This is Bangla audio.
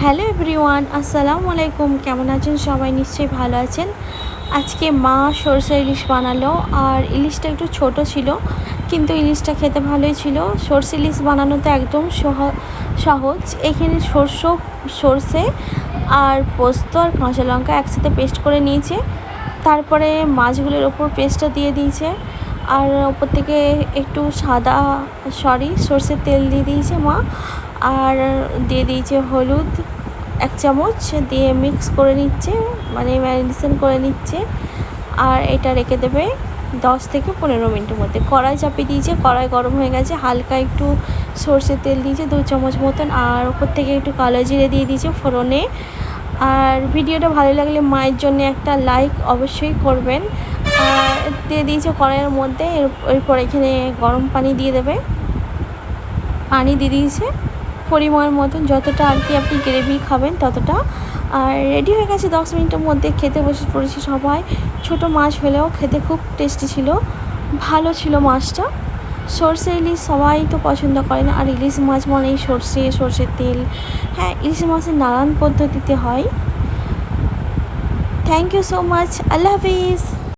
হ্যালো এভরিওয়ান, আসসালামু আলাইকুম। কেমন আছেন সবাই? নিশ্চয়ই ভালো আছেন। আজকে মা সরষে ইলিশ বানালো, আর ইলিশটা একটু ছোট ছিল, কিন্তু ইলিশটা খেতে ভালোই ছিল। সরষে ইলিশ বানানো তো একদম সহ- সহজ। এখানে সর্ষ, সরষে আর পোস্ত আর কাঁচা লঙ্কা একসাথে পেস্ট করে নিয়েছে। তারপরে মাছগুলোর ওপর পেস্টটা দিয়ে দিয়েছে। আর ওপর থেকে একটু সাদা, সরি, সর্ষের তেল দিয়ে দিয়েছে মা। আর দিয়ে দিয়েছে হলুদ এক চামচ, দিয়ে মিক্স করে নিচ্ছে মানে ম্যারিনেশন করে নিচ্ছে। আর এটা রেখে দেবে দশ থেকে পনেরো মিনিটের মধ্যে। কড়াই চাপিয়ে দিয়েছে, কড়াই গরম হয়ে গেছে, হালকা একটু সর্ষের তেল দিয়েছে, দু চামচ মতন, আর ওপর থেকে একটু কালো জিরে দিয়ে দিয়েছে ফোড়নে। আর ভিডিওটা ভালো লাগলে মায়ের জন্য একটা লাইক অবশ্যই করবেন। আর দিয়ে দিয়েছে কড়াইয়ের মধ্যে, এর- এরপর এখানে গরম পানি দিয়ে দেবে। পানি দিয়ে দিয়েছে। পরিমাণ মতন যতটা আর কি আপনি গ্রেভি খাবেন ততটা। আর রেডি হয়ে গেছে দশ মিনিটের মধ্যে খেতে বসে পড়েছি সবাই। ছোট মাছ হলেও খেতে খুব টেস্টি ছিল। ভালো ছিল মাছটা। সর্ষে ইলিশ সবাই তো পছন্দ করে না। আর ইলিশ মাছ মানেই সর্ষে সর্ষের তেল। হ্যাঁ ইলিশ মাছের নানান পদ্ধতিতে হয়। থ্যাংক ইউ সো মাচ আল্লাহ হাফিজ।